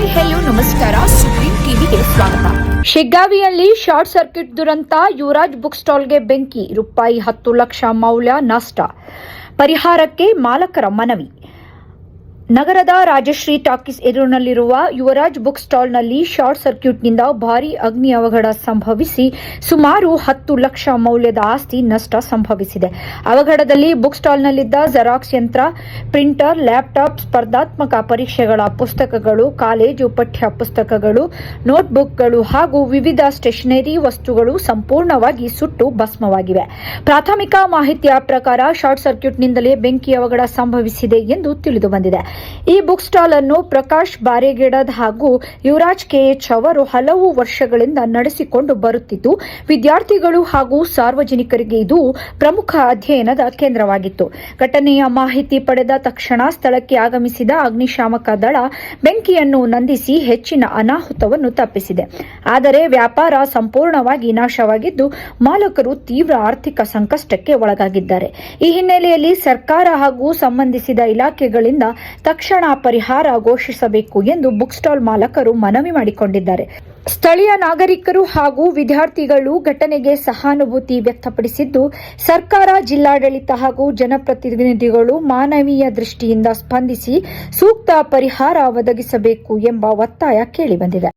Hi hello ನಮಸ್ಕಾರ. Supreme ಟಿವಿಗೆ ಸ್ವಾಗತ. ಶಿಗ್ಗಾವಿಯಲ್ಲಿ ಶಾರ್ಟ್ ಸರ್ಕ್ಯೂಟ್ ದುರಂತ ಯುವರಾಜ್ ಬುಕ್ ಸ್ಟಾಲ್ಗೆ ಬೆಂಕಿ, ರೂಪಾಯಿ ಹತ್ತು ಲಕ್ಷ ಮೌಲ್ಯ ನಷ್ಟ. ಪರಿಹಾರಕ್ಕೆ ಮಾಲಕರ ಮನವಿ. ನಗರದ ರಾಜಶ್ರೀ ಟಾಕೀಸ್ ಎದುರಿನಲ್ಲಿರುವ ಯುವರಾಜ್ ಬುಕ್ ಸ್ಟಾಲ್ನಲ್ಲಿ ಶಾರ್ಟ್ ಸರ್ಕ್ಯೂಟ್ನಿಂದ ಭಾರೀ ಅಗ್ನಿ ಅವಘಡ ಸಂಭವಿಸಿ ಸುಮಾರು ಹತ್ತು ಲಕ್ಷ ಮೌಲ್ಯದ ಆಸ್ತಿ ನಷ್ಟ ಸಂಭವಿಸಿದೆ. ಅವಘಡದಲ್ಲಿ ಬುಕ್ ಸ್ಟಾಲ್ನಲ್ಲಿದ್ದ ಜೆರಾಕ್ಸ್ ಯಂತ್ರ, ಪ್ರಿಂಟರ್, ಲ್ಯಾಪ್ಟಾಪ್, ಸ್ಪರ್ಧಾತ್ಮಕ ಪರೀಕ್ಷೆಗಳ ಪುಸ್ತಕಗಳು, ಕಾಲೇಜು ಪಠ್ಯ ಪುಸ್ತಕಗಳು, ನೋಟ್ಬುಕ್ಗಳು ಹಾಗೂ ವಿವಿಧ ಸ್ಟೇಷನರಿ ವಸ್ತುಗಳು ಸಂಪೂರ್ಣವಾಗಿ ಸುಟ್ಟು ಭಸ್ಮವಾಗಿವೆ. ಪ್ರಾಥಮಿಕ ಮಾಹಿತಿಯ ಪ್ರಕಾರ ಶಾರ್ಟ್ ಸರ್ಕ್ಯೂಟ್ನಿಂದಲೇ ಬೆಂಕಿ ಅವಘಡ ಸಂಭವಿಸಿದೆ ಎಂದು ತಿಳಿದುಬಂದಿದೆ ಈ ಬುಕ್ ಸ್ಟಾಲ್ ಅನ್ನು ಪ್ರಕಾಶ್ ಬಾರೇಗಿಡದ್ ಹಾಗೂ ಯುವರಾಜ್ ಕೆಎಚ್ ಅವರು ಹಲವು ವರ್ಷಗಳಿಂದ ನಡೆಸಿಕೊಂಡು ಬರುತ್ತಿದ್ದು, ವಿದ್ಯಾರ್ಥಿಗಳು ಹಾಗೂ ಸಾರ್ವಜನಿಕರಿಗೆ ಇದು ಪ್ರಮುಖ ಅಧ್ಯಯನದ ಕೇಂದ್ರವಾಗಿತ್ತು. ಘಟನೆಯ ಮಾಹಿತಿ ಪಡೆದ ತಕ್ಷಣ ಸ್ಥಳಕ್ಕೆ ಆಗಮಿಸಿದ ಅಗ್ನಿಶಾಮಕ ದಳ ಬೆಂಕಿಯನ್ನು ನಂದಿಸಿ ಹೆಚ್ಚಿನ ಅನಾಹುತವನ್ನು ತಪ್ಪಿಸಿದೆ. ಆದರೆ ವ್ಯಾಪಾರ ಸಂಪೂರ್ಣವಾಗಿ ನಾಶವಾಗಿದ್ದು, ಮಾಲಕರು ತೀವ್ರ ಆರ್ಥಿಕ ಸಂಕಷ್ಟಕ್ಕೆ ಒಳಗಾಗಿದ್ದಾರೆ. ಈ ಹಿನ್ನೆಲೆಯಲ್ಲಿ ಸರ್ಕಾರ ಹಾಗೂ ಸಂಬಂಧಿಸಿದ ಇಲಾಖೆಗಳಿಂದ ತಕ್ಷಣ ಪರಿಹಾರ ಘೋಷಿಸಬೇಕು ಎಂದು ಬುಕ್ ಸ್ಟಾಲ್ ಮಾಲಕರು ಮನವಿ ಮಾಡಿಕೊಂಡಿದ್ದಾರೆ. ಸ್ಥಳೀಯ ನಾಗರಿಕರು ಹಾಗೂ ವಿದ್ಯಾರ್ಥಿಗಳು ಘಟನೆಗೆ ಸಹಾನುಭೂತಿ ವ್ಯಕ್ತಪಡಿಸಿದ್ದು, ಸರ್ಕಾರ, ಜಿಲ್ಲಾಡಳಿತ ಹಾಗೂ ಜನಪ್ರತಿನಿಧಿಗಳು ಮಾನವೀಯ ದೃಷ್ಟಿಯಿಂದ ಸ್ಪಂದಿಸಿ ಸೂಕ್ತ ಪರಿಹಾರ ಒದಗಿಸಬೇಕು ಎಂಬ ಒತ್ತಾಯ ಕೇಳಿಬಂದಿದೆ.